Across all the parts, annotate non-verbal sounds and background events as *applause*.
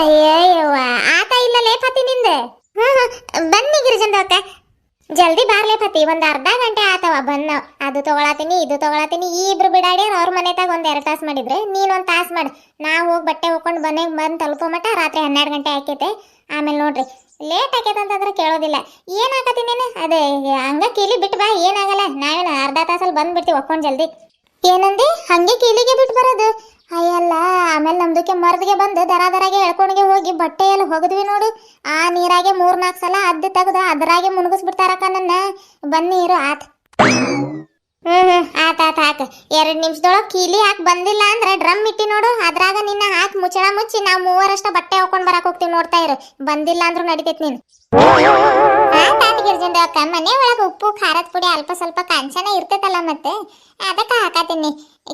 ಅಯ್ಯಯ್ಯವ್ವ, ಆತ ಇಲ್ಲ ಲೇಪತಿ ನಿಂದೆ? ಬನ್ನಿ ಗಿರಿಜನ್ ಜಲ್ದಿ ಬಾರ್ಲೆ ಪತಿ ಒಂದ್ ಅರ್ಧ ಗಂಟೆ ಆತವ ಬನ್ನ ಅದು ತಗೊಳತೀನಿ ಇದು ತಗೊಳತೀನಿ ಈ ಇಬ್ರು ಬಿಡಾಡಿ ಅವ್ರ ಮನೆ ತಾಗ ಒಂದ್ ಎರಡ್ ತಾಸ್ ಮಾಡಿದ್ರೆ, ನೀನ್ ಒಂದ್ ತಾಸ್ ಮಾಡು. ನಾ ಹೋಗಿ ಬಟ್ಟೆ ಹೋಗ್ಕೊಂಡು ಮನೆಗೆ ಬಂದ್ ತಲುಪೋ ಮಟ್ಟ ರಾತ್ರಿ ಹನ್ನೆರಡು ಗಂಟೆ ಆಕೈತೆ. ಆಮೇಲೆ ನೋಡ್ರಿ, ಲೇಟ್ ಆಕೈತೆ ಅಂತಂದ್ರೆ ಕೇಳೋದಿಲ್ಲ. ಏನ್ ನೀನು? ಅದೇ, ಹಂಗ ಕೀಲಿ ಬಿಟ್ಟು ಬಾ ಏನಾಗಲ್ಲ ನಾವೇನು ಅರ್ಧ ತಾಸಲ್ಲಿ ಬಂದ್ಬಿಡ್ತೀವಿ ಒಕ್ಕೊಂಡ್ ಜಲ್ದಿ. ಏನಂದಿ? ಹಂಗೆ ಕೀಲಿಗೆ ಬಿಟ್ಟು ಬರೋದು. ಅಯ್ಯಲ್ಲ, ಆಮೇಲೆ ನಮ್ದಕ್ಕೆ ಮರದಿಗೆ ಬಂದು ದರ ದರಾಗೆ ಎಳ್ಕೊಂಡ್ಗೆ ಹೋಗಿ ಬಟ್ಟೆ ಎಲ್ಲ ಹೋಗಿದ್ವಿ ನೋಡು. ಆ ನೀರಾಗೆ ಮೂರ್ನಾಲ್ಕು ಸಲ ಅದ್ದು ತೆಗೆದು ಅದರಾಗೆ ಮುಳುಗಿಸ್ಬಿಡ್ತಾರಕ್ಕ ನನ್ನ. ಬನ್ನಿ ಇರು ಆತ್. ಹ್ಮ್ ಹ್ಮ್, ಆತ್ ಆತ್ ಆತ್. ಎರಡ್ ನಿಮಿಷದೊಳಗೆ ಕೀಲಿ ಹಾಕಿ ಬಂದಿಲ್ಲ ಅಂದ್ರೆ ಡ್ರಮ್ ಇಟ್ಟಿ ನೋಡು. ಅದ್ರಾಗ ನಿನ್ನ ಹಾಕಿ ಮುಚ್ಚಳ ಮುಚ್ಚಿ ನಾವು ಮೂವರಷ್ಟ ಬಟ್ಟೆ ಹಾಕೊಂಡ್ ಬರಕ್ ಹೋಗ್ತೀವಿ ನೋಡ್ತಾ ಇರು. ಬಂದಿಲ್ಲ ಅಂದ್ರೂ ನಡಿತೈತಿ ನೀನು. ಆತಾತ್ ಗಿರ್ಜಂದ ಅಕ್ಕ ಮನೆ ಒಳಗೆ ಉಪ್ಪು, ಖಾರದ ಪುಡಿ ಅಲ್ಪ ಸ್ವಲ್ಪ ಕಾಂಚನ ಇರ್ತೈತಲ್ಲ ಮತ್ತೆ, ಅದಕ್ಕೆ ಹಾಕತೀನಿ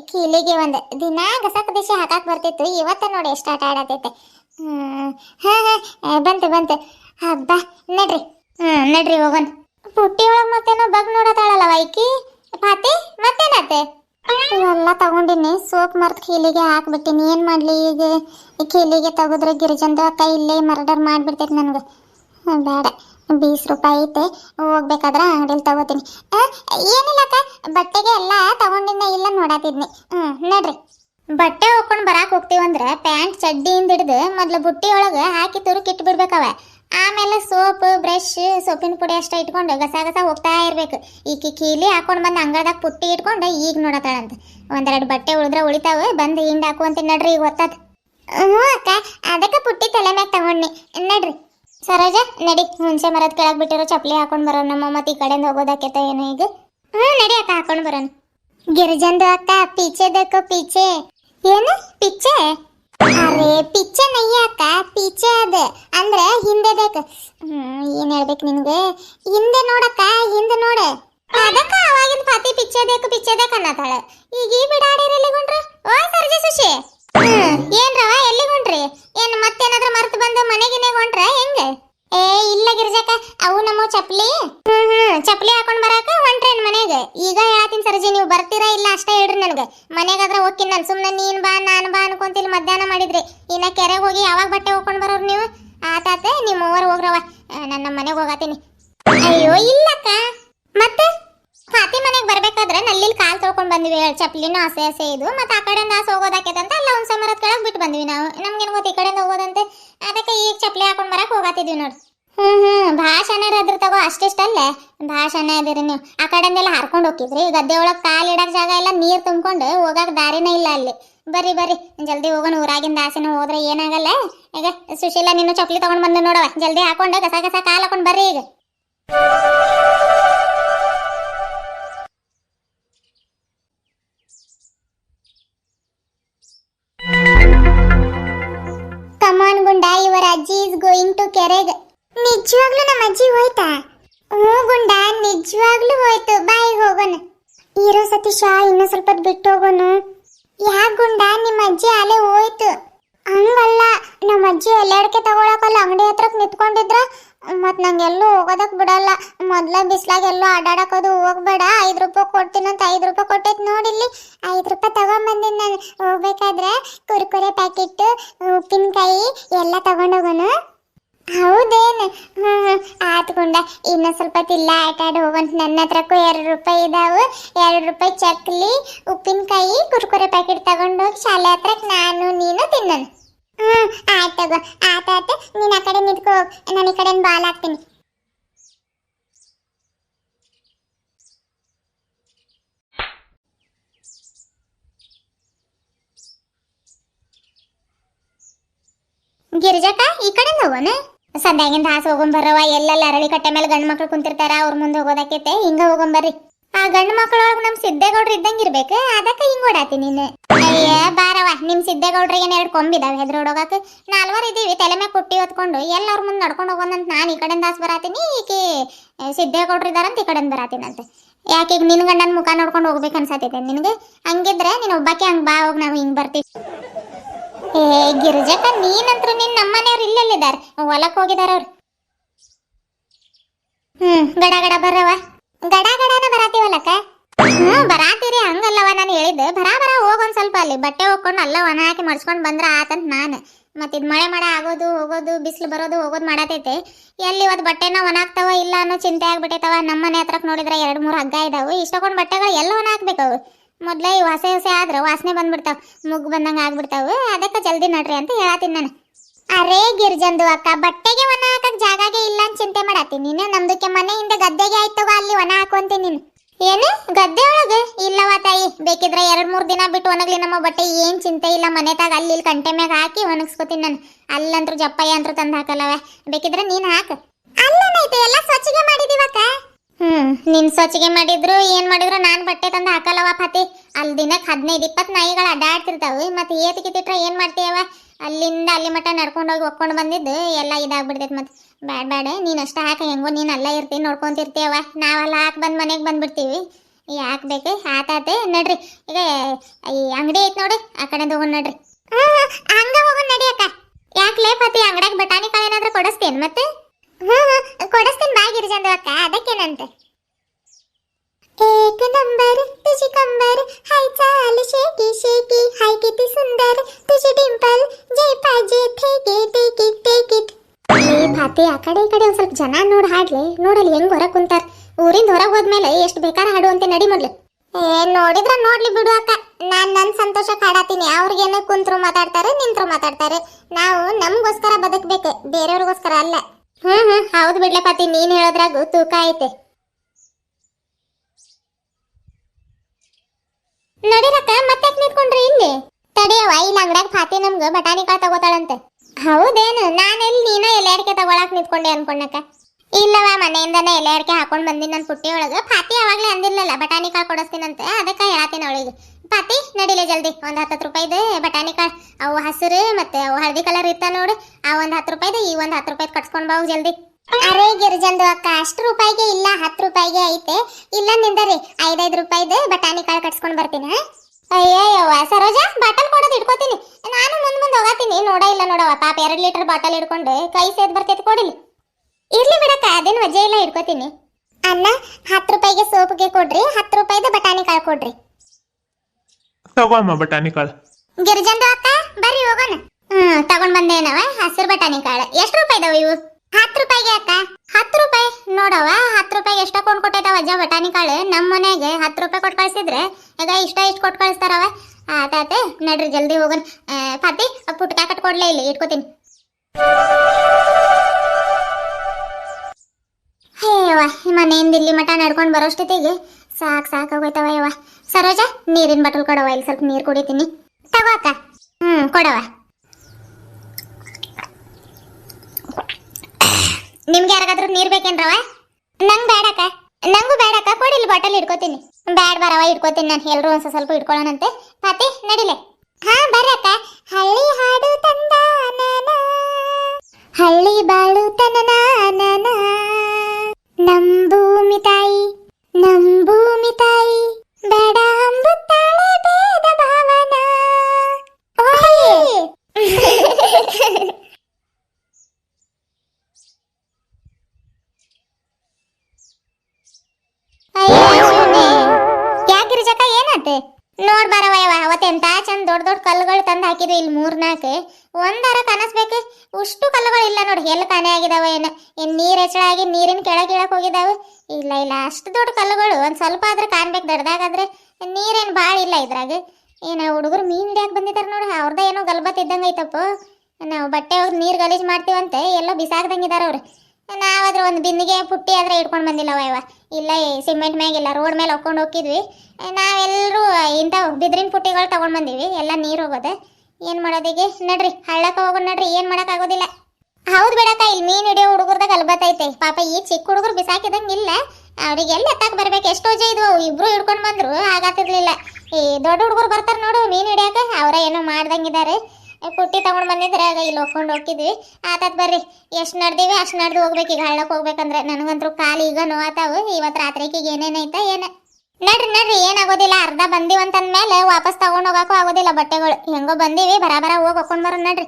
ಕೀಲಿಗೆ ಒಂದು ದಿನ ಗಸಕ ದಿಶೆ ಹಾಕಾಕ್ ಬರ್ತಿತ್ತು. ಇವತ್ತ ನೋಡಿ ಎಷ್ಟು ಆಟ ಆಡತೈತೆ. ಹಾ ಹಾ ಬಂತು ಬಂತು. ಹಬ್ಬ, ನಡ್ರಿ. ಹ್ಮ್, ನಡ್ರಿ, ಹೋಗೋಣ. ಪುಟ್ಟಿ ಒಳಗ್ ಮತ್ತೇನೋ ಬಗ್ ನೋಡತಾಳಲ್ಲ ವೈಕಿ ಪಾತಿ, ಮತ್ತೇನತ್ತೆ? ಇವೆಲ್ಲ ತಗೊಂಡಿನಿ. ಸೋಪ್ ಮರ್ತ್ ಕೀಲಿಗೆ ಹಾಕ್ಬಿಟ್ಟಿನಿ. ಏನ್ ಮಾಡ್ಲಿ ಈಗ? ಕೀಲಿಗೆ ತೆಗೆದ್ರೆ ಗಿರಿಜಂದು ಅಕ್ಕ ಇಲ್ಲೇ ಮರ್ಡರ್ ಮಾಡ್ಬಿಡ್ತೈತಿ ನನಗೆ. ಬೇಡ. ಬೀಸ್ ರೂಪಾಯಿ ಐತೆ, ಹೋಗ್ಬೇಕಾದ್ರ ಅಂಗಡಿಲಿ ತಗೋತೀನಿ. ಏನಿಲ್ಲ ಅಕ್ಕ, ಬಟ್ಟೆಗೆ ಎಲ್ಲ ತಗೊಂಡಿದ್ನ ಇಲ್ಲ ನೋಡಾತಿದ್ನಿ. ಹ್ಮ್, ನೋಡ್ರಿ. ಬಟ್ಟೆ ಹೋಗ್ಕೊಂಡು ಬರಾಕ್ ಹೋಗ್ತೀವಂದ್ರ ಪ್ಯಾಂಟ್ ಚಡ್ಡಿಯಿಂದ ಹಿಡಿದು ಮೊದ್ಲು ಬುಟ್ಟಿ ಒಳಗೆ ಹಾಕಿ ತುರುಕಿಟ್ಟು ಇಟ್ಬಿಡ್ಬೇಕವ. ಆಮೇಲೆ ಸೋಪ್, ಬ್ರಷ್ ಸೋಪಿನ ಪುಡಿ ಅಷ್ಟ ಇಟ್ಕೊಂಡು ಗಸ ಗಸ ಹೋಗ್ತಾ ಇರ್ಬೇಕು. ಈಕಿ ಕೀಲಿ ಹಾಕೊಂಡು ಬಂದು ಅಂಗಳದಾಗ ಪುಟ್ಟಿ ಇಟ್ಕೊಂಡು ಈಗ ನೋಡತಾಳಂತ ಒಂದೆರಡು ಬಟ್ಟೆ ಉಳಿದ್ರೆ ಉಳಿತಾವ, ಬಂದು ಹಿಂಡ್ ಹಾಕುವಂತ ನಡ್ರಿ ಈಗ ಗೊತ್ತಾತ ಹ್ಞೂ ಅಕ್ಕ, ಅದಕ್ಕೆ ಪುಟ್ಟಿ ತಲೆ ಮ್ಯಾಗ ತಗೊಂಡ್ನಿ. ನಡ್ರಿ. ಸರೋಜ, ನಡಿ ಹುಣಸೆ ಮರದ ಕೆಳಗ್ ಬಿಟ್ಟಿರೋ ಚಪ್ಪಲಿ ಹಾಕೊಂಡ್ ಬರೋಣ. ನಮ್ಮ ಮತ್ತೆ ಈ ಕಡೆಯಿಂದ ಹೋಗೋದಾಕೈತೆ ಏನು ಈಗ ಹ್ಞೂ ನಡಿ ಅಕ್ಕ, ಹಾಕೊಂಡ್ ಬರೋಣ. ಗಿರಿಜಂದು ಅಕ್ಕ ಪೀಚೆ ಬೇಕೋ ಪೀಚೆ ಏನು? ಪಿಚ್ಚೆ? ಅರೆ, ಪಿಚ್ಚೆ ನಯ್ಯ ಅಕ್ಕ ಪೀಚೆ ಅದ. ಅಂದ್ರೆ ಹಿಂದೆ ಬೇಕು. ಹ್ಮ್, ಏನ್ ಹೇಳ್ಬೇಕು ನಿನ್ಗೆ? ಹಿಂದೆ ನೋಡಕ್ಕ ಹಿಂದೆ ನೋಡ. ಅದಕ್ಕ ಅವಾಗಿನ ಪಾತಿ ಪಿಚ್ಚೆ ಬೇಕು ಪಿಚ್ಚೆ ಬೇಕು ಅನ್ನತಾಳೆ. ಈಗ ಈ ಬಿಡಾಡಿರಲ್ಲಿ ಗೊಂಡ್ರ? ಓ, ಸರ್ಜೆ, ಸುಶಿ. ಹ್ಮ್, ಏನ್ರವ ಎಲ್ಲಿಗೊಂಡ್ರಿ ಏನ್ ಮತ್ತೇನಾದ್ರೂ ಮರ್ತು ಬಂದು ಮನೆಗಿನೇ ಹೊಂಟ್ರ ಹೆಂಗ? ಏ, ಇಲ್ಲ ಗಿರ್ಜಕ್ಕ, ಅವು ನಮ್ಮ ಚಪ್ಲಿ. ಹ್ಮ್ ಚಪ್ಲಿ ಹಾಕೊಂಡ್ ಬರಾಕ ಹೊಂಟ್ರೇನ್ ಮನೆಗೆ. ಈಗ ಹೇಳ್ತೀನಿ ಸರ್ಜಿ ನೀವು ಬರ್ತೀರಾ ಇಲ್ಲ ಅಷ್ಟೇ ಹೇಳ್ರಿ ನನಗೆ. ಮನೆಗಾದ್ರ ಹೋಗ್ತೀನಿ ನಾನು. ಸುಮ್ಮನೆ ನೀನ್ ಬಾ, ನಾನು ಬಾ ಅನ್ಕೊಂತಿಲ್ ಮಧ್ಯಾಹ್ನ ಮಾಡಿದ್ರಿ. ಇನ್ನ ಕೆರೆಗೆ ಹೋಗಿ ಯಾವಾಗ ಬಟ್ಟೆ ಹೋಗ್ಕೊಂಡ್ ಬರೋರು ನೀವು? ಆತಾತೆ ನಿಮ್ಮ ಓವರ್ ಹೋಗ್ರವ. ನನ್ನ ನಾನ್ ಮನೆಗೆ ಹೋಗತೀನಿ. ಅಯ್ಯೋ, ಇಲ್ಲಕ್ಕ. ಮತ್ತೆ? ನಲ್ಲಿ ಕಾಲ್ ತೊಳ್ಕೊಂಡ್ ಬಂದ್ವಿ ಚಪ್ಲಿನೂ ಹಸೆ ಆಸೆ ಇದು. ಮತ್ತೆ ಆ ಕಡೆಯಿಂದ ಆಸೆ ಹೋಗೋದಾಕೈತೆ ಅಂತ ಅಲ್ಲ, ಒಂದ್ ಸಮರದ ಕೆಳಗೆ ಬಿಟ್ಟು ಬಂದ್ವಿ ನಾವು. ನಮ್ಗೇನು ಗೊತ್ತು ಈ ಕಡೆಯಿಂದ ಹೋಗೋದಂತೆ? ಅದಕ್ಕೆ ಈಗ ಚಪ್ಲಿ ಹಾಕೊಂಡ್ ಬರಕ್ ಹೋಗತ್ತಿದ್ವಿ ನೋಡಿ. ಹ್ಮ್ ಹ್ಮ್, ಭಾಷಣ ಅದ್ರ ತಗೋ, ಅಷ್ಟಿಷ್ಟಲ್ಲೇ. ಭಾಷಣ ಅದಿರಿ ನೀವು. ಆ ಕಡೆಯಿಂದೆಲ್ಲ ಹರ್ಕೊಂಡು ಹೋಗಿದ್ರಿ. ಗದ್ದೆ ಒಳಗೆ ಕಾಲ್ ಇಡಕ್ ಜಾಗ ಇಲ್ಲ, ನೀರ್ ತುಂಬ್ಕೊಂಡು ಹೋಗಕ್ ದಾರಿನೇ ಇಲ್ಲ ಅಲ್ಲಿ. ಬರ್ರಿ ಬರ್ರಿ, ಜಲ್ದಿ ಹೋಗೋಣ, ಊರಾಗಿಂದ ಆಸೆನ ಹೋದ್ರೆ ಏನಾಗಲ್ಲ. ಈಗ ಸುಶೀಲ, ನೀನು ಚಪ್ಲಿ ತಗೊಂಡ್ ಬಂದು ನೋಡವ ಜಲ್ದಿ ಹಾಕೊಂಡು ಕಸ ಕಸ ಕಾಲ್ ಹಾಕೊಂಡು ಬರ್ರಿ ಈಗ. ಅಜ್ಜಿ ಇಸ್ ಗೋಯಿಂಗ್ ಟು ಕೆರೆಗೆ. ನಿಜವಾಗ್ಲೂ ನಮ್ಮ ಅಜ್ಜಿ ಹೋಯ್ತಾ? ಹ್ಞೂ ಗುಂಡ, ನಿಜವಾಗ್ಲೂ ಹೋಯ್ತು. ಬಾಯ್ ಹೋಗೋಣ. ಇರೋ ಸತೀಶ, ಇನ್ನೂ ಸ್ವಲ್ಪ ಬಿಟ್ಟು ಹೋಗೋಣ. ಯಾಕ ಗುಂಡ, ನಿಮ್ಮ ಅಜ್ಜಿ ಅಲ್ಲೇ ಹೋಯ್ತು. ಹಂಗಲ್ಲ, ನಮ್ಮ ಅಜ್ಜಿ ಎಲ್ಲೆಡಕ್ಕೆ ತಗೊಳಕಲ್ಲ, ಅಂಗಡಿ ಹತ್ರಕ್ಕೆ ನಿಂತ್ಕೊಂಡಿದ್ರ ಮತ್ ನಂಗೆಲ್ಲೂ ಹೋಗೋದಕ್ಕೆ ಬಿಡಲ್ಲ. ಮೊದ್ಲ ಬಿಸ್ಲಾಗ ಎಲ್ಲೂ ಆಡಾಡಕೋದು ಹೋಗ್ಬೇಡ. ಐದು ರೂಪಾಯಿ ಕೊಡ್ತೀನಿ ಅಂತ ಐದು ರೂಪಾಯಿ ಕೊಟ್ಟೈತೆ ನೋಡಿಲ್ಲಿ ಐದು ರೂಪಾಯಿ ತಗೊಂಬಂದಿನಿ ನಾನು. ಹೋಗ್ಬೇಕಾದ್ರೆ ಕುರ್ಕುರೆ ಪ್ಯಾಕೆಟ್, ಉಪ್ಪಿನಕಾಯಿ ಎಲ್ಲ ತಗೊಂಡೋಗೋಣ. ಹೌದೇನು? ಆತ್ಕೊಂಡ ಇನ್ನ ಸ್ವಲ್ಪ ತಿಲ್ಲ, ಆಟ ಆಡಿ ಹೋಗೋಣ ನನ್ನ ಹತ್ರಕ್ಕೂ ಎರಡು ರೂಪಾಯಿ ಇದಾವೆ. ಎರಡು ರೂಪಾಯಿ ಚಕ್ಲಿ, ಉಪ್ಪಿನಕಾಯಿ, ಕುರ್ಕುರೆ ಪ್ಯಾಕೆಟ್ ತಗೊಂಡೋಗಿ ಶಾಲೆ ಹತ್ರಕ್ಕೆ ನಾನು, ನೀನು ತಿನ್ನೋಣ. ಹ್ಮ್ ತಗೋ. ಆತ ಆತ, ನೀನ್ ಆ ಕಡೆ ನಿಂತ್ಕೋ. ನಾನು ಈ ಕಡೆ ಬಾಲ್ ಹಾಕ್ತೀನಿ. ಗಿರಿಜಕ್ಕ, ಈ ಕಡೆ ಹೋಗೋಣ ಸದ್ಯಾಗಿಂದ ಹಾಸ ಹೋಗೊಂಬರವ ಬರವ, ಎಲ್ಲೆಲ್ಲ ಅರಳಿ ಕಟ್ಟೆ ಮೇಲೆ ಗಂಡು ಮಕ್ಳು ಕುಂತಿರ್ತಾರ, ಅವ್ರ ಮುಂದೆ ಹೋಗೋದಕ್ಕೆ ಹಿಂಗ ಹೋಗೊಂಬರ್ರಿ ಆ ಗಂಡು ಮಕ್ಕಳೊಳಗ ನಮ್ ಸಿದ್ದೇಗೌಡ್ರು ಇದ್ದಂಗ ಇರ್ಬೇಕು, ಅದಕ್ಕೆ ಹಿಂಗ್ ಓಡಾತಿ ನೀನು. ಅಯ್ಯ ಬಾರವ ನಿಮ್ ಸಿದ್ದೇಗೌಡ್ರಿಗೆ ಎರಡು ಕೊಂಬಿದಾವೆ ಹೆದ್ರೋಡೋಗಾಕ ನಾಲ್ವರು ಇದೀವಿ, ತಲೆ ಮೇಲೆ ಕುಟ್ಟಿ ಹೊತ್ಕೊಂಡು ಎಲ್ಲರ ಮುಂದೆ ನಡ್ಕೊಂಡು ಹೋಗೋದಂತ ನಾನು ಈ ಕಡೆಯಿಂದ ಆಸ್ ಬರಾತೀನಿ, ಈಕಿ ಸಿದ್ದೇಗೌಡ್ರು ಇದಾರಂತ ಈ ಕಡೆಯಿಂದ ಬರಾತೀನಂತೆ. ಯಾಕೆ ಈಗ ನಿನ್ ಗಂಡನ ಮುಖ ನೋಡ್ಕೊಂಡು ಹೋಗ್ಬೇಕು ಅನ್ಸತ್ತೈತೆ ನಿನಗೆ? ಹಂಗಿದ್ರೆ ನೀನು ಒಬ್ಬಾಕಿ ಹಂಗ ಬಾ, ಹೋಗಿ ನಾವು ಹಿಂಗ್ ಬರ್ತೀವಿ. ಏ ಗಿರಿಜಕ್ಕ ನೀನಂತ್ರು ನಿನ್ ನಮ್ಮನೆಯವ್ರು ಇಲ್ಲೆಲ್ಲಿದ್ದಾರೆ ಹೊಲಕ್ ಹೋಗಿದಾರ ಅವ್ರು. ಹ್ಮ್, ಗಡ ಗಡ ಬರವ ಗಡ ಗಡನ ಬರಾತೀವಲ್ಲಕ್ಕ? ಹ್ಮ್, ಬರಾತೀರಿ ಹಂಗಲ್ಲವ ನಾನು ಹೇಳಿದ್ದೆ. ಬರಾ ಬರ ಹೋಗ್ ಒಂದ್ ಸ್ವಲ್ಪ ಅಲ್ಲಿ ಬಟ್ಟೆ ಹೋಗ್ಕೊಂಡು ಅಲ್ಲ ಒಣ ಹಾಕಿ ಮಡ್ಸ್ಕೊಂಡು ಬಂದ್ರ ಆತಂತ ನಾನು. ಮತ್ತೆ ಇದು ಮಳೆ ಮಳೆ ಆಗೋದು, ಹೋಗೋದು, ಬಿಸಿಲು ಬರೋದು, ಹೋಗೋದು ಮಾಡತೈತೆ. ಎಲ್ಲಿ ಇವತ್ತು ಬಟ್ಟೆನ ಒಣಾಗ್ತಾವ ಇಲ್ಲ ಅನ್ನೋ ಚಿಂತೆ ಆಗ್ಬಿಟ್ಟೈತವ. ನಮ್ಮ ಮನೆ ಹತ್ರಕ್ಕೆ ನೋಡಿದ್ರೆ ಎರಡು ಮೂರು ಹಗ್ಗ ಇದಾವೆ. ಇಷ್ಟಕೊಂಡು ಬಟ್ಟೆಗಳು ಎಲ್ಲ ಒಣ ಹಾಕ್ಬೇಕವು ಮೊದ್ಲೇ ಈ ಹಸೆ ಹಸೆ ಆದ್ರೆ ವಾಸನೆ ಬಂದ್ಬಿಡ್ತಾವ. ಮುಗ್ ಬಂದಂಗ ಆಗ್ಬಿಡ್ತಾವೆ. ಅದಕ್ಕೆ ಜಲ್ದಿ ನಡ್ರಿ ಅಂತ ಹೇಳತ್ತೀನಿ ನಾನು. ಅರೇ ಗಿರ್ಜಂದು ಅಕ್ಕ, ಬಟ್ಟೆಗೆ ಒಣ ಹಾಕಕ್ ಜಾಗಾಗೆ ಇಲ್ಲ ಅಂತ ಚಿಂತೆ ಮಾಡತ್ತೀನಿ ನೀನು ನಮ್ದಕ್ಕೆ ಮನೆ ಹಿಂದೆ ಗದ್ದೆಗೆ ಆಯ್ತವ ಅಲ್ಲಿ ಒಣ ಹಾಕೊಂತೀನಿ ನೀನು. ಏನು? ಗದ್ದೆ ಒಳಗೆ? ಇಲ್ಲವ ತಾಯಿ. ಬೇಕಿದ್ರೆ ಎರಡ್ ಮೂರ್ ದಿನ ಬಿಟ್ಟು ಒಣಗ್ಲಿ ನಮ್ಮ ಬಟ್ಟೆ. ಏನು ಚಿಂತೆ ಇಲ್ಲ. ಮನೆತಾಗ ಅಲ್ಲಿ ಇಲ್ಲಿ ಕಂಟೆ ಮ್ಯಾಗ ಹಾಕಿ ಒಣಗಿಸ್ಕೋತೀನಿ ನಾನು. ಅಲ್ಲಂತರೂ ಜಪ್ಪಯ್ಯ ಅಂತೂ ತಂದು ಹಾಕಲ್ಲವ. ಬೇಕಿದ್ರೆ ನೀನು ಹಾಕ. ಅಲ್ಲನೈತೆ ಎಲ್ಲ ಸ್ವಚ್ಛಗೆ ಮಾಡಿದೀವಕ್ಕ? ಹ್ಮ್, ನಿನ್ ಸ್ವಚ್ಛಗೆ ಮಾಡಿದ್ರು, ಏನ್ ಮಾಡಿದ್ರು ನಾನ್ ಬಟ್ಟೆ ತಂದು ಹಾಕಲ್ಲವ ಫತಿ. ಅಲ್ಲಿ ದಿನಕ್ಕೆ ಹದಿನೈದು, ಇಪ್ಪತ್ತು ನಾಯಿಗಳು ಅಡ್ಡಾಡ್ತಿರ್ತಾವೆ. ಮತ್ತೆ ಏತಿಗೆ ತಿಟ್ರ ಏನ್ ಮಾಡ್ತೀಯವ? ಅಲ್ಲಿಂದ ಅಲ್ಲಿ ಮಟ್ಟ ನಡ್ಕೊಂಡು ಹೋಗಿ ಒಕ್ಕೊಂಡು ಬಂದಿದ್ದು, ಎಲ್ಲ ಇದಾಗ್ಬಿಡ್ತೈತೆ ಮತ್ತೆ. ಬ್ಯಾಡ ಬ್ಯಾಡ, ನೀನು ಅಷ್ಟೇ ಹಾಕ, ಹೆಂಗೋ ನೀನು ಅಲ್ಲ ಇರ್ತೀನಿ ನೋಡ್ಕೊಂತಿರ್ತೀವ ನಾವೆಲ್ಲ ಹಾಕಿ ಬಂದು ಮನೆಗೆ ಬಂದ್ಬಿಡ್ತೀವಿ. ಯಾಕೆ ಬೇಕು? ಆತಾತೆ ನಡ್ರಿ. ಈಗ ಈ ಅಂಗಡಿ ಐತೆ ನೋಡಿ, ಆ ಕಡೆ ಹೋಗೋಣ ನಡ್ರಿ. ಹಂಗ ಹೋಗೋಣ ನಡಿ ಅಕ್ಕ. ಯಾಕೆ ಲೇ ಪತಿ ಅಂಗಡಿಯಾಗ ಬಟಾಣಿ ಕಾಳು ಏನಾದ್ರೂ ಕೊಡಿಸ್ತೀನಿ ಮತ್ತೆ? ಹ್ಞೂ ಕೊಡಿಸ್ತೀನಿ ಬಾ ಅಕ್ಕ, ಅದಕ್ಕೇನಂತೆ. ಏಕ ನಂಬರ್, ತುಜಿ ಕಂಬರ್, ಹೈ ಚಾಲ. ಭಾತಿ ಆ ಕಡೆ ಈ ಕಡೆ ಒಂದ್ ಸ್ವಲ್ಪ ಜನ ನೋಡ್ ಹಾಡ್ಲಿ. ನೋಡಲ್ಲಿ ಹೆಂಗ್ ಹೊರಗ್ ಕುಂತಾರ. ಊರಿಂದ ಹೊರಗ್ ಹೋದ್ಮೇಲೆ ಎಷ್ಟು ಬೇಕಾರ ಹಾಡು ಅಂತ ನಡಿ ಮೊದ್ಲು. ಏ ನೋಡಿದ್ರ ನೋಡ್ಲಿ ಬಿಡು ಅಕ್ಕ. ನಾನ್ ನನ್ ಸಂತೋಷ ಕಾಡತೀನಿ. ಅವ್ರಿಗೇನೋ ಕುಂತ್ರು ಮಾತಾಡ್ತಾರೆ ನಿಂತ್ರು ಮಾತಾಡ್ತಾರೆ. ನಾವು ನಮ್ಗೋಸ್ಕರ ಬದುಕಬೇಕು. ಬೇರೆಯವ್ರಿಗೋಸ್ಕರ ಅಲ್ಲ. ಹ್ಮ್ ಹ್ಮ್. ಹೌದು ಬಿಡ್ಲೆ ಪಾತಿ ನೀನ್ ಹೇಳೋದ್ರಾಗು ತೂಕ ಐತೆ. ನಡಿರಕ್ಕ ಮತ್ತೆ ನಿಂತ್ಕೊಂಡ್ರಿ ಇಲ್ಲಿ? ತಡಿಯವ ಇಲ್ಲಿ ಅಂಗಡ್ಯಾಗ ಫಾತಿ ನಮ್ಗೆ ಬಟಾಣಿ ಕಾಳು ತಗೋತಾಳಂತೆ. ಹೌದೇನು? ನಾನೆಲ್ಲಿ ನೀನ ಎಲೆ ಅಡಿಕೆ ತಗೊಳಕ್ ನಿಂತ್ಕೊಂಡೆ ಅನ್ಕೊಂಡಕ್ಕ. ಇಲ್ಲವ, ಮನೆಯಿಂದನೇ ಎಲೆ ಅಡಿಕೆ ಹಾಕೊಂಡ್ ಬಂದಿನಿ ನನ್ನ ಪುಟ್ಟಿ ಒಳಗ ಪಾತಿ ಅವಾಗಲೇ ಅಂದಿರ್ಲಿಲ್ಲ, ಬಟಾಣಿ ಕಾಳು ಕೊಡಿಸ್ತೀನಂತೆ. ಅದಕ್ಕೆ ಹೇಳತ್ತೀನಿ ಅವಳಿಗೆ. ಪಾತಿ, ನಡಿಲೆ ಜಲ್ದಿ. ಒಂದ್ ಹತ್ತು ರೂಪಾಯಿದು ಬಟಾಣಿ ಕಾಳು. ಅವು ಹಸಿರು ಮತ್ತೆ ಅವು ಹಳದಿ ಕಲರ್ ಇರ್ತಾವ ನೋಡು. ಆ ಒಂದ್ ಹತ್ತು ರೂಪಾಯಿದು, ಈ ಒಂದ್ ಹತ್ತು ರೂಪಾಯಿ ಕಟ್ಸ್ಕೊಂಡು ಬಾವು ಜಲ್ದಿ. ಅರೇ ಗಿರಿಜಂದು ಅಕ್ಕ, ಅಷ್ಟು ರೂಪಾಯಿಗೆ ಇಲ್ಲ ಹತ್ತು ರೂಪಾಯಿಗೆ ಐತೆ. ಇಲ್ಲ ನಿಂದರಿ, ಐದೈದು ರೂಪಾಯಿದು ಬಟಾಣಿ ಕಾಳು ಕಟ್ಸ್ಕೊಂಡು ಬರ್ತೀನಿ? ಅಯ್ಯಯ್ಯವ್ವ ಸರೋಜಾ ಬಾಟಲ್ ಕೊಡೋದು ಇಟ್ಕೋತೀನಿ ನಾನು ಮುಂದ್ ಮುಂದೆ ಹೋಗತೀನಿ. ನೋಡ ಇಲ್ಲ ನೋಡವ ಪಾಪ ಎರಡು ಲೀಟರ್ ಬಾಟಲ್ ಇಟ್ಕೊಂಡು ಕೈ ಸೇದ್ ಬರ್ತೈತೆ ಕೊಡಿಲಿ. ಇರ್ಲಿ ಬಿಡಕ್ಕ ಅದೇನು ವಜೆ ಇಲ್ಲ ಇಟ್ಕೋತೀನಿ ಅನ್ನ ಹತ್ತು ರೂಪಾಯಿಗೆ ಸೋಪ್ಗೆ ಕೊಡ್ರಿ ಹತ್ತು ರೂಪಾಯಿದು ಬಟಾಣಿ ಕಾಳು ಕೊಡ್ರಿ. ತಗೋಮ್ಮ ಬಟಾಣಿ ಕಾಳು. ಗಿರಿಜಂದು ಅಕ್ಕ ಬರ್ರಿ ಹೋಗೋಣ. ಹ್ಮ್ ತಗೊಂಡ್ ಬಂದೇನವ ಹಸಿರು ಬಟಾಣಿ ಕಾಳು. ಎಷ್ಟು ರೂಪಾಯಿ ಇದಾವ ಇವು? ಹತ್ತು ರೂಪಾಯಿಗೆ ಅಕ್ಕ? ಹತ್ತು ರೂಪಾಯಿ ನೋಡವ ಅಜ್ಜ ಬಟಾಣಿ ಕಾಳು ನಮ್ಮ ಮನೆಗೆ ಹತ್ತು ರೂಪಾಯಿ ಕೊಟ್ಟು ಕಳಿಸಿದ್ರೆ ಈಗ ಇಷ್ಟ ಇಷ್ಟು ಕೊಟ್ಟು ಕಳಿಸ್ತಾರವ. ಆತಾತೆ ನಡ್ರಿ ಜಲ್ದಿ ಹೋಗನ್. ಆ, ಫಾತಿ ಪುಟ್ಕ ಕಟ್ ಕೊಡ್ಲೇ ಇಲ್ಲಿ ಇಟ್ಕೋತೀನಿ. ಹೇಯವ್ವ ಮನೆಯಿಂದ ಇಲ್ಲಿ ಮಠ ನಡ್ಕೊಂಡು ಬರೋಷ್ಟೊತ್ತಿಗೆ ಸಾಕ್ ಸಾಕಾಗೋಯ್ತವ ಯವ ಸರೋಜ ನೀರಿನ ಬಾಟಲ್ ಕೊಡವ ಇಲ್ಲಿ ಸ್ವಲ್ಪ ನೀರು ಕುಡಿತೀನಿ. ತಗೋ ಅಕ್ಕ. ಹ್ಮ್ ಕೊಡವ ನಿಮ್ಗೆ ಯಾರಿಗಾದ್ರೂ ನೀರ್ ಬೇಕೇನ್ರವ ನಂಗ್ ಬೇಡಕ್ಕ ನಂಗೂ ಬೇಡಕ್ಕ ಕೊಡಿ ಇಲ್ಲಿ ಬಾಟಲ್ ಇಟ್ಕೋತೀನಿ. ಬ್ಯಾಡ್ ಬರವ, ಇಟ್ಕೋತೀನಿ ನಾನು. ಎಲ್ಲರೂ ಒಂದ್ ಸ್ವಲ್ಪ ಇಟ್ಕೊಳ್ಳೋಣಂತೆ. ಪಾತಿ, ನಡಿಲೆ. ಹಾ ಬರಕ್ಕ ಹಳ್ಳಿ ಹಾಡು ತಂದ ಹಳ್ಳಿ ಬಾಳು ತನನ ನಮ್ ಭೂಮಿ ತಾಯಿ, ನಮ್ ಭೂಮಿ ತಾಯಿ, ಬೇಡ ಅಂಬುತ್ತಾಳೆ ಭೇದ ಭಾವನ. *laughs* ದೊಡ್ಡ ಕಲ್ಲುಗಳು ತಂದು ಹಾಕಿದ್ರು ಇಲ್ಲಿ ಮೂರ್ ನಾಲ್ಕು ಒಂದರ ಕನಸ್ಬೇಕು? ಉಷ್ಟು ಕಲ್ಲುಗಳು ಇಲ್ಲ ನೋಡಿ ಎಲ್ಲಿ ಕಾಣೆ ಆಗಿದಾವ ಏನ? ಇನ್ನು ನೀರು ಹೆಚ್ಚಳ ಆಗಿ ನೀರಿನ ಕೆಳಗೆ ಇಳಕ್ ಹೋಗಿದಾವೆ? ಇಲ್ಲ ಇಲ್ಲ, ಅಷ್ಟು ದೊಡ್ಡ ಕಲ್ಲುಗಳು, ಒಂದು ಸ್ವಲ್ಪ ಆದ್ರೆ ಕಾಣ್ಬೇಕು ದೊಡ್ಡದಾಗಾದ್ರೆ ನೀರೇನ್ ಭಾಳ ಇಲ್ಲ ಇದ್ರಾಗ. ಏನ ಹುಡುಗರು ಮೀನ್ ಹಿಡಿಯಕ್ಕೆ ಬಂದಿದ್ದಾರೆ ನೋಡಿ, ಅವ್ರದ ಏನೋ ಗಲ್ಬತ್ ಇದ್ದಂಗ ಐತಪ್ಪ. ನಾವು ಬಟ್ಟೆ ಹೋಗಿ ನೀರು ಗಲೀಜು ಮಾಡ್ತೀವಂತೆ, ಎಲ್ಲೋ ಬಿಸಾಕ್ದಂಗಿದಾರ ಅವ್ರು. ನಾವಾದ್ರೆ ಒಂದು ಬಿಂದಿಗೆ ಪುಟ್ಟಿ ಆದ್ರೆ ಇಟ್ಕೊಂಡು ಬಂದಿಲ್ಲವ ಇವ. ಇಲ್ಲ ಸಿಮೆಂಟ್ ಮ್ಯಾಗಿಲ್ಲ ರೋಡ್ ಮೇಲೆ ಹೊಕ್ಕೊಂಡು ಹೋಗಿದ್ವಿ ನಾವೆಲ್ಲರೂ ಇಂಥವು ಬಿದ್ರಿನ ಪುಟ್ಟಿಗಳು ತಗೊಂಡ್ ಬಂದೀವಿ ಎಲ್ಲ ನೀರು ಹೋಗೋದೆ. ಏನು ಮಾಡೋದಿಗೆ ನಡ್ರಿ, ಹಳ್ಳಕ್ಕೆ ಹೋಗೋಣ ನಡ್ರಿ, ಏನು ಮಾಡೋಕ್ಕಾಗೋದಿಲ್ಲ ಹೌದು ಬಿಡಕ್ಕ ಇಲ್ಲಿ ಮೀನು ಹಿಡಿಯೋ ಹುಡುಗರ್ದಾಗ ಅಲ್ಬತ್ತೈತೆ ಪಾಪ ಈ ಚಿಕ್ಕ ಹುಡುಗರು ಬಿಸಾಕಿದಂಗಿಲ್ಲ ಅವ್ರಿಗೆ ಎಲ್ಲಿ ಎತ್ತಕ್ ಬರ್ಬೇಕು. ಎಷ್ಟು ವಜೆ ಇದ್ವು, ಇಬ್ರು ಹಿಡ್ಕೊಂಡು ಬಂದ್ರು ಆಗತ್ತಿರ್ಲಿಲ್ಲ ಈ ದೊಡ್ಡ ಹುಡುಗರು ಬರ್ತಾರೆ ನೋಡು ಮೀನು ಹಿಡಿಯಕ್ಕೆ ಅವರ ಏನೋ ಮಾಡ್ದಂಗಿದ್ದಾರೆ ಪುಟ್ಟಿ ತಗೊಂಡು ಬಂದಿದ್ರೆ ಆಗ ಇಲ್ಲಿ ಹೋಗ್ಕೊಂಡು ಹೋಗಿದ್ವಿ ಆತತ್ ಬರ್ರಿ, ಎಷ್ಟು ನಡ್ದೀವಿ ಅಷ್ಟು ನಡೆದು ಹೋಗ್ಬೇಕು, ಈಗ ಹಳ್ಳಕ್ಕೆ ಹೋಗ್ಬೇಕಂದ್ರೆ ನನಗಂತೂ ಕಾಲು ಈಗ ನೋವಾತಾವು. ಇವತ್ತು ರಾತ್ರಿಗೆ ಏನೇನೈತ ಏನು? ನಡ್ರಿ ನಡ್ರಿ, ಏನಾಗೋದಿಲ್ಲ, ಅರ್ಧ ಬಂದಿವಿ ಅಂತಂದ್ಮೇಲೆ ವಾಪಸ್ ತಗೊಂಡು ಹೋಗಕ್ಕೂ ಆಗೋದಿಲ್ಲ ಬಟ್ಟೆಗಳು. ಹೆಂಗೋ ಬಂದೀವಿ, ಬರಾಬರ ಹೋಗಿ ಹಾಕೊಂಡ್ ಬರೋ ನಡ್ರಿ.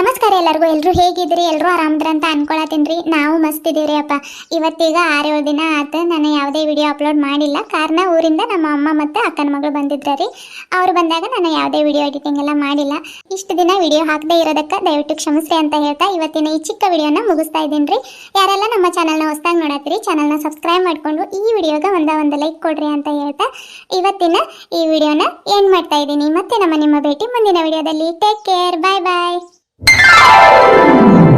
ನಮಸ್ಕಾರ ಎಲ್ಲರಿಗೂ. ಎಲ್ಲರೂ ಹೇಗಿದ್ರಿ ಎಲ್ಲರೂ ಆರಾಮದ್ರ ಅಂತ ಅನ್ಕೊಳತ್ತೀನ್ರಿ ನಾವು ಮಸ್ತ್ ಇದೀವ್ರಿ ಅಪ್ಪ. ಇವತ್ತೀಗ ಆರೇಳು ದಿನ ಆತ, ನಾನು ಯಾವುದೇ ವಿಡಿಯೋ ಅಪ್ಲೋಡ್ ಮಾಡಿಲ್ಲ. ಕಾರಣ ಊರಿಂದ ನಮ್ಮ ಅಮ್ಮ ಮತ್ತು ಅಕ್ಕನ ಮಗಳು ಬಂದಿದ್ರ ರೀ ಅವ್ರು ಬಂದಾಗ ನಾನು ಯಾವುದೇ ವಿಡಿಯೋ ಎಡಿಟಿಂಗ್ ಎಲ್ಲ ಮಾಡಿಲ್ಲ. ಇಷ್ಟು ದಿನ ವಿಡಿಯೋ ಹಾಕದೇ ಇರೋದಕ್ಕೆ ದಯವಿಟ್ಟು ಕ್ಷಮಿಸ್ರಿ ಅಂತ ಹೇಳ್ತಾ ಇವತ್ತಿನ ಈ ಚಿಕ್ಕ ವಿಡಿಯೋನ ಮುಗಿಸ್ತಾ ಇದ್ದೀನಿ ರೀ. ಯಾರೆಲ್ಲ ನಮ್ಮ ಚಾನಲ್ನ ಹೊಸದಾಗಿ ನೋಡತ್ತೀರಿ, ಚಾನಲ್ನ ಸಬ್ಸ್ಕ್ರೈಬ್ ಮಾಡಿಕೊಂಡು ಈ ವಿಡಿಯೋಗೆ ಒಂದ ಒಂದು ಲೈಕ್ ಕೊಡ್ರಿ ಅಂತ ಹೇಳ್ತಾ ಇವತ್ತಿನ ಈ ವಿಡಿಯೋನ ಏನ್ ಮಾಡ್ತಾ ಇದ್ದೀನಿ. ಮತ್ತೆ ನಮ್ಮ ನಿಮ್ಮ ಭೇಟಿ ಮುಂದಿನ ವಿಡಿಯೋದಲ್ಲಿ. Take care bye bye Thank you.